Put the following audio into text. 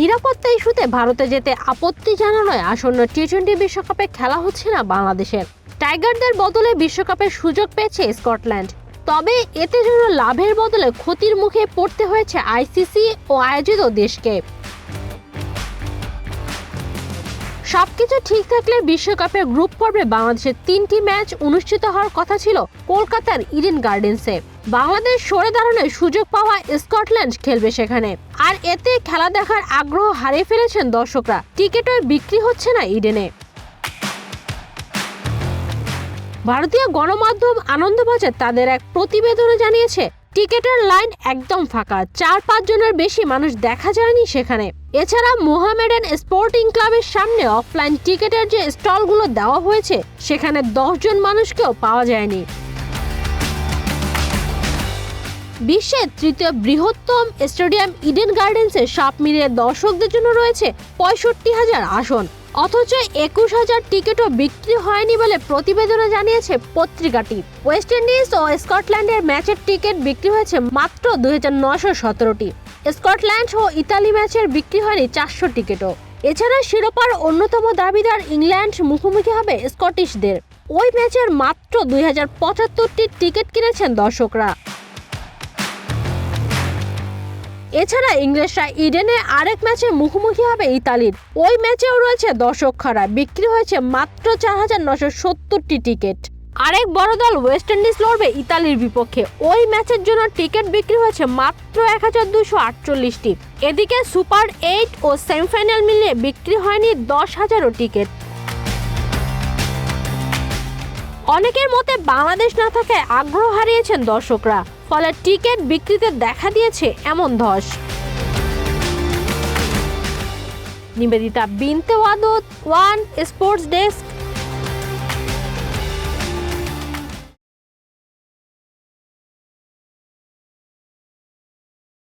নিরাপত্তা ইস্যুতে ভারতে যেতে আপত্তি জানানোয় আসন্ন টি টোয়েন্টি বিশ্বকাপে খেলা হচ্ছে না বাংলাদেশের। টাইগারদের বদলে বিশ্বকাপের সুযোগ পেয়েছে স্কটল্যান্ড। তবে এতে যেন লাভের বদলে ক্ষতির মুখে পড়তে হয়েছে আইসিসি ও আয়োজিত দেশকে। সবকিছু ঠিক থাকলে বিশ্বকাপের গ্রুপ পর্বে বাংলাদেশের তিনটি ম্যাচ অনুষ্ঠিত হওয়ার কথা ছিল কলকাতার ইডেন গার্ডেন্সে। বাংলাদেশ সরে দাঁড়ানোর সুযোগ পাওয়া স্কটল্যান্ড খেলবে সেখানে। আর এতে খেলা দেখার আগ্রহ হারিয়ে ফেলেছেন দর্শকরা। টিকিটও বিক্রি হচ্ছে না ইডেনে। ভারতীয় গণমাধ্যম আনন্দবাজার তাদের এক প্রতিবেদনে জানিয়েছে, টিকেটের লাইন একদম ফাঁকা। চার পাঁচ জনের বেশি মানুষ দেখা যায়নি সেখানে। এছাড়া মোহামেডান স্পোর্টিং ক্লাবের সামনে অফলাইন টিকেটের যে স্টলগুলো দেওয়া হয়েছে, সেখানে দশজন মানুষকেও পাওয়া যায়নি। বিশ্বের তৃতীয় বৃহত্তম স্টেডিয়াম ইডেন গার্ডেন্সে সব মিলিয়ে দর্শকদের জন্য রয়েছে পঁয়ষট্টি হাজার আসন। অথচ একুশ হাজার টিকিটও বিক্রি হয়নি বলে প্রতিবেদনে জানিয়েছে পত্রিকাটি। ওয়েস্ট ইন্ডিজ ও স্কটল্যান্ডের ম্যাচের টিকিট বিক্রি হয়েছে মাত্র দুই হাজার নশো সতেরোটি। স্কটল্যান্ড ও ইতালি ম্যাচের বিক্রি হয়নি চারশো টিকিটও। এছাড়া শিরোপার অন্যতম দাবিদার ইংল্যান্ড মুখোমুখি হবে স্কটিশদের। ওই ম্যাচের মাত্র দুই হাজার পঁচাত্তরটি টিকিট কিনেছেন দর্শকরা। এছাড়া ইংলিশরা ইডেনে আরেক ম্যাচে মুখোমুখি হবে ইতালির। ওই ম্যাচেও রয়েছে দর্শক খাড়া। বিক্রি হয়েছে মাত্র চার হাজার নশো সত্তরটি টিকিট। আরেক বড় দল ওয়েস্ট ইন্ডিজ লড়বে ইতালির বিপক্ষে। ওই ম্যাচের জন্য টিকিট বিক্রি হয়েছে মাত্র এক হাজার দুশো আটচল্লিশটি। এদিকে সুপার এইট ও সেমিফাইনাল মিলিয়ে বিক্রি হয়নি দশ হাজারও টিকিট। অনেকের মতে বাংলাদেশ না থাকায় আগ্রহ হারিয়েছেন দর্শকরা। ফলে টিকিট বিক্রিতে দেখা দিয়েছে এমন ধস। Nibedita Binte Wadud one sports desk